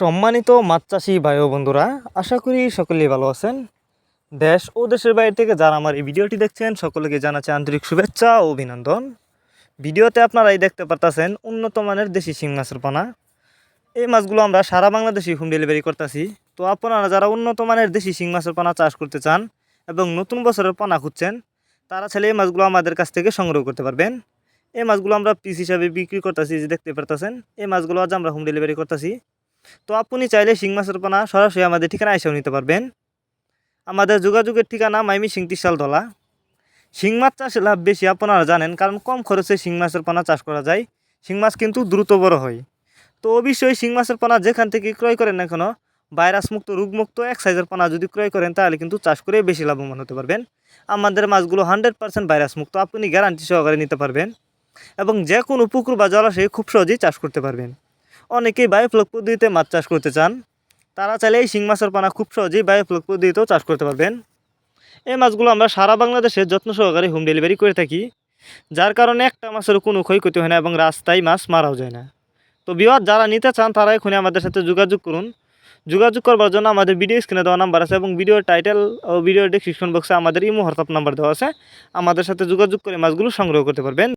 সম্মানিত মাছ চাষি ভাই ও বন্ধুরা, আশা করি সকলেই ভালো আছেন। দেশ ও দেশের বাইরে থেকে যারা আমার এই ভিডিওটি দেখছেন, সকলকে জানাচ্ছে আন্তরিক শুভেচ্ছা ও অভিনন্দন। ভিডিওতে আপনারাই দেখতে পারতেছেন উন্নত মানের দেশি শিং মাছের পানা। এই মাছগুলো আমরা সারা বাংলাদেশে হোম ডেলিভারি করতেছি। তো আপনারা যারা উন্নত মানের দেশি শিং মাছের পানা চাষ করতে চান এবং নতুন বছরের পানা খুঁজছেন, তারা ছেলে এই মাছগুলো আমাদের কাছ থেকে সংগ্রহ করতে পারবেন। এই মাছগুলো আমরা পিস হিসাবে বিক্রি করতেছি যে দেখতে পারতেছেন, এই মাছগুলো আজ আমরা হোম ডেলিভারি করতেছি। তো আপনি চাইলে শিং মাছের পোনা সরাসরি আমাদের ঠিকানা এসেও নিতে পারবেন। আমাদের যোগাযোগের ঠিকানা মাইমি সিং দলা। শিং মাছ চাষে লাভ বেশি, আপনারা জানেন, কারণ কম খরচে শিং মাছের পোনা চাষ করা যায়। শিং মাছ কিন্তু দ্রুত বড় হয়। তো অবশ্যই শিং মাছের পোনা যেখান থেকে ক্রয় করেন না কেন ভাইরাস মুক্ত রোগমুক্ত, এক সাইজের পোনা যদি ক্রয় করেন, তাহলে কিন্তু চাষ করে বেশি লাভবান হতে পারবেন। আমাদের মাছগুলো হান্ড্রেড পার্সেন্ট ভাইরাস মুক্ত আপনি গ্যারান্টি সহকারে নিতে পারবেন। এবং যে কোনো পুকুর বা জলাশয়ে খুব সহজেই চাষ করতে পারবেন। অনেকেই বায়োফ্লক পদ্ধতিতে মাছ চাষ করতে চান। তারা চাইলে এই শিং মাছের পানা খুব সহজেই বায়োফ্লক পদ্ধতিতেও চাষ করতে পারবেন। এই মাছগুলো আমরা সারা বাংলাদেশে যত্ন সহকারে হোম ডেলিভারি করে থাকি, যার কারণে একটা মাছের কোনো ক্ষয়ক্ষতি হয় না এবং রাস্তায় মাছ মারাও যায় না। তো বিবাদ যারা নিতে চান, তারা এখনই আমাদের সাথে যোগাযোগ করুন। যোগাযোগ করবার জন্য আমাদের ভিডিও স্ক্রিনে দেওয়া নাম্বার আছে এবং ভিডিওর টাইটেল ও ভিডিওর ডিসক্রিপশন বক্সে আমাদের ইমো হোয়াটসঅ্যাপ নাম্বার দেওয়া আছে। আমাদের সাথে যোগাযোগ করে মাছগুলো সংগ্রহ করতে পারবেন।